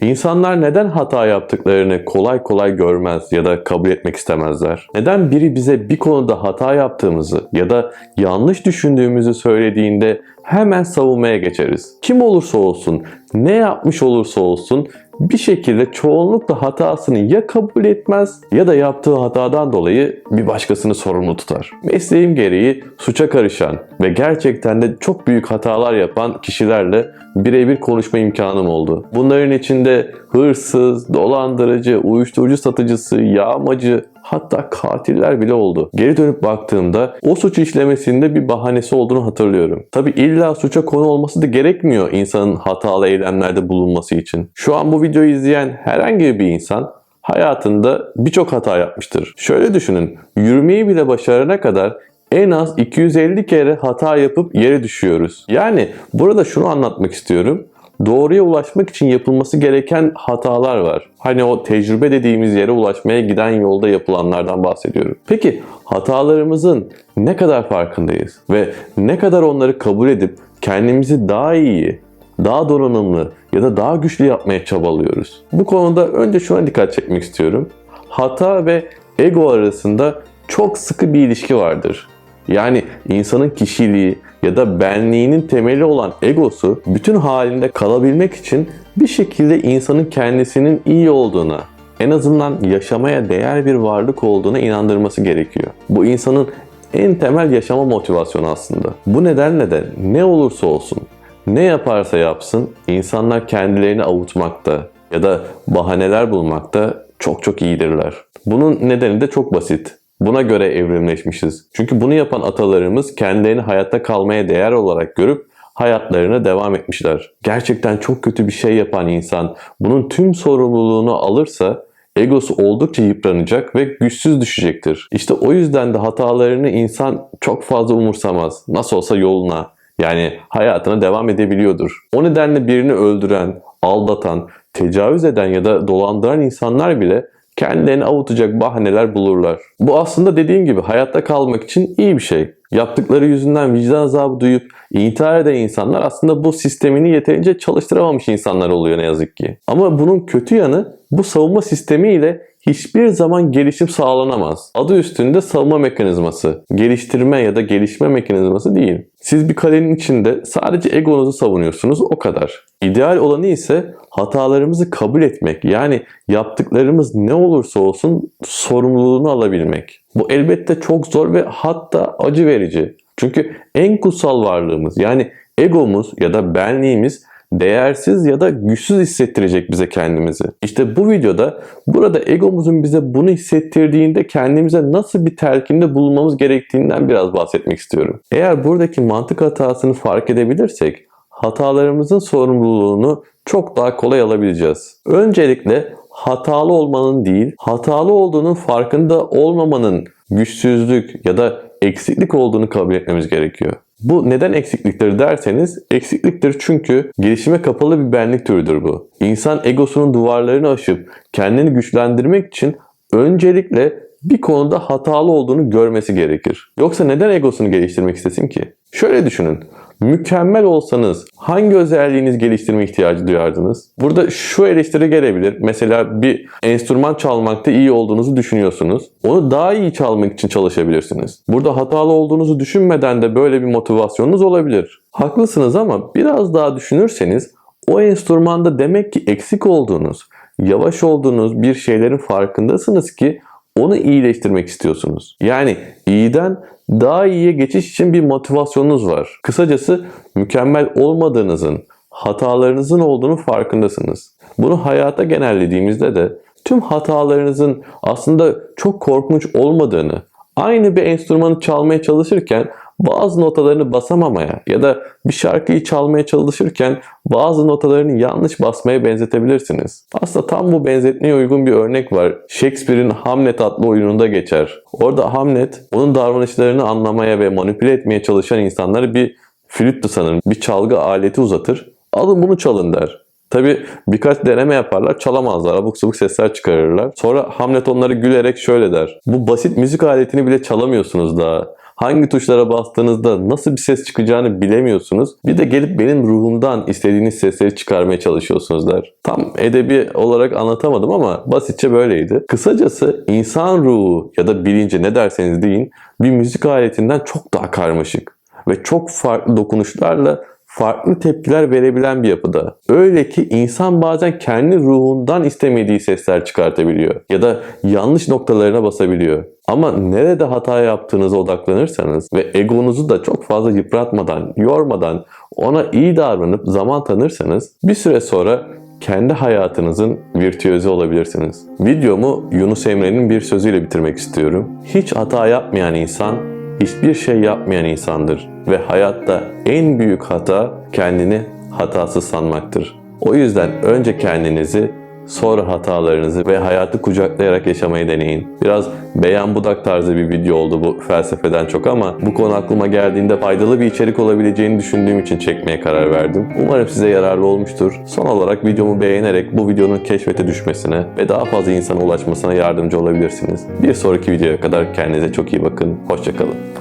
İnsanlar neden hata yaptıklarını kolay kolay görmez ya da kabul etmek istemezler? Neden biri bize bir konuda hata yaptığımızı ya da yanlış düşündüğümüzü söylediğinde hemen savunmaya geçeriz? Kim olursa olsun, ne yapmış olursa olsun bir şekilde çoğunlukla hatasını ya kabul etmez ya da yaptığı hatadan dolayı bir başkasını sorumlu tutar. Mesleğim gereği suça karışan ve gerçekten de çok büyük hatalar yapan kişilerle birebir konuşma imkanım oldu. Bunların içinde hırsız, dolandırıcı, uyuşturucu satıcısı, yağmacı, hatta katiller bile oldu. Geri dönüp baktığımda o suç işlemesinde bir bahanesi olduğunu hatırlıyorum. Tabi illa suça konu olması da gerekmiyor insanın hatalı eylemlerde bulunması için. Şu an bu videoyu izleyen herhangi bir insan hayatında birçok hata yapmıştır. Şöyle düşünün, yürümeyi bile başarana kadar en az 250 kere hata yapıp yere düşüyoruz. Yani burada şunu anlatmak istiyorum. Doğruya ulaşmak için yapılması gereken hatalar var. Hani o tecrübe dediğimiz yere ulaşmaya giden yolda yapılanlardan bahsediyorum. Peki hatalarımızın ne kadar farkındayız ve ne kadar onları kabul edip kendimizi daha iyi, daha donanımlı ya da daha güçlü yapmaya çabalıyoruz? Bu konuda önce şuna dikkat çekmek istiyorum. Hata ve ego arasında çok sıkı bir ilişki vardır. Yani insanın kişiliği ya da benliğinin temeli olan egosu bütün halinde kalabilmek için bir şekilde insanın kendisinin iyi olduğuna, en azından yaşamaya değer bir varlık olduğuna inandırması gerekiyor. Bu insanın en temel yaşama motivasyonu aslında. Bu nedenle de ne olursa olsun, ne yaparsa yapsın insanlar kendilerini avutmakta ya da bahaneler bulmakta çok çok iyidirler. Bunun nedeni de çok basit. Buna göre evrimleşmişiz. Çünkü bunu yapan atalarımız kendilerini hayatta kalmaya değer olarak görüp hayatlarına devam etmişler. Gerçekten çok kötü bir şey yapan insan bunun tüm sorumluluğunu alırsa egosu oldukça yıpranacak ve güçsüz düşecektir. İşte o yüzden de hatalarını insan çok fazla umursamaz. Nasıl olsa yoluna yani hayatına devam edebiliyordur. O nedenle birini öldüren, aldatan, tecavüz eden ya da dolandıran insanlar bile kendilerini avutacak bahaneler bulurlar. Bu aslında dediğim gibi hayatta kalmak için iyi bir şey. Yaptıkları yüzünden vicdan azabı duyup intihar eden insanlar aslında bu sistemini yeterince çalıştıramamış insanlar oluyor ne yazık ki. Ama bunun kötü yanı bu savunma sistemiyle hiçbir zaman gelişim sağlanamaz. Adı üstünde savunma mekanizması, geliştirme ya da gelişme mekanizması değil. Siz bir kalenin içinde sadece egonuzu savunuyorsunuz o kadar. İdeal olanı ise hatalarımızı kabul etmek. Yani yaptıklarımız ne olursa olsun sorumluluğunu alabilmek. Bu elbette çok zor ve hatta acı verici. Çünkü en kutsal varlığımız yani egomuz ya da benliğimiz değersiz ya da güçsüz hissettirecek bize kendimizi. İşte bu videoda burada egomuzun bize bunu hissettirdiğinde kendimize nasıl bir telkinde bulunmamız gerektiğinden biraz bahsetmek istiyorum. Eğer buradaki mantık hatasını fark edebilirsek hatalarımızın sorumluluğunu çok daha kolay alabileceğiz. Öncelikle hatalı olmanın değil, hatalı olduğunun farkında olmamanın güçsüzlük ya da eksiklik olduğunu kabul etmemiz gerekiyor. Bu neden eksikliktir derseniz eksikliktir çünkü gelişime kapalı bir benlik türüdür bu. İnsan egosunun duvarlarını aşıp kendini güçlendirmek için öncelikle bir konuda hatalı olduğunu görmesi gerekir. Yoksa neden egosunu geliştirmek istesin ki? Şöyle düşünün. Mükemmel olsanız hangi özelliğiniz geliştirme ihtiyacı duyardınız? Burada şu eleştiri gelebilir. Mesela bir enstrüman çalmakta iyi olduğunuzu düşünüyorsunuz. Onu daha iyi çalmak için çalışabilirsiniz. Burada hatalı olduğunuzu düşünmeden de böyle bir motivasyonunuz olabilir. Haklısınız ama biraz daha düşünürseniz o enstrümanda demek ki eksik olduğunuz, yavaş olduğunuz bir şeylerin farkındasınız ki onu iyileştirmek istiyorsunuz. Yani iyiden daha iyiye geçiş için bir motivasyonunuz var. Kısacası mükemmel olmadığınızın, hatalarınızın olduğunu farkındasınız. Bunu hayata genellediğimizde de tüm hatalarınızın aslında çok korkunç olmadığını, aynı bir enstrümanı çalmaya çalışırken bazı notalarını basamamaya ya da bir şarkıyı çalmaya çalışırken bazı notalarını yanlış basmaya benzetebilirsiniz. Aslında tam bu benzetmeye uygun bir örnek var. Shakespeare'in Hamlet adlı oyununda geçer. Orada Hamlet onun davranışlarını anlamaya ve manipüle etmeye çalışan insanlara bir flüttü sanırım. Bir çalgı aleti uzatır. Alın bunu çalın der. Tabi birkaç deneme yaparlar çalamazlar abuk sabuk sesler çıkarırlar. Sonra Hamlet onları gülerek şöyle der. Bu basit müzik aletini bile çalamıyorsunuz daha. Hangi tuşlara bastığınızda nasıl bir ses çıkacağını bilemiyorsunuz. Bir de gelip benim ruhumdan istediğiniz sesleri çıkarmaya çalışıyorsunuz der. Tam edebi olarak anlatamadım ama basitçe böyleydi. Kısacası insan ruhu ya da bilinci ne derseniz deyin bir müzik aletinden çok daha karmaşık ve çok farklı dokunuşlarla farklı tepkiler verebilen bir yapıda. Öyle ki insan bazen kendi ruhundan istemediği sesler çıkartabiliyor ya da yanlış noktalarına basabiliyor. Ama nerede hata yaptığınıza odaklanırsanız ve egonuzu da çok fazla yıpratmadan, yormadan ona iyi davranıp zaman tanırsanız bir süre sonra kendi hayatınızın virtüözü olabilirsiniz. Videomu Yunus Emre'nin bir sözüyle bitirmek istiyorum. Hiç hata yapmayan insan hiçbir şey yapmayan insandır ve hayatta en büyük hata kendini hatasız sanmaktır. O yüzden önce kendinizi sonra hatalarınızı ve hayatı kucaklayarak yaşamayı deneyin. Biraz beyan budak tarzı bir video oldu bu felsefeden çok ama bu konu aklıma geldiğinde faydalı bir içerik olabileceğini düşündüğüm için çekmeye karar verdim. Umarım size yararlı olmuştur. Son olarak videomu beğenerek bu videonun keşfete düşmesine ve daha fazla insana ulaşmasına yardımcı olabilirsiniz. Bir sonraki videoya kadar kendinize çok iyi bakın. Hoşçakalın.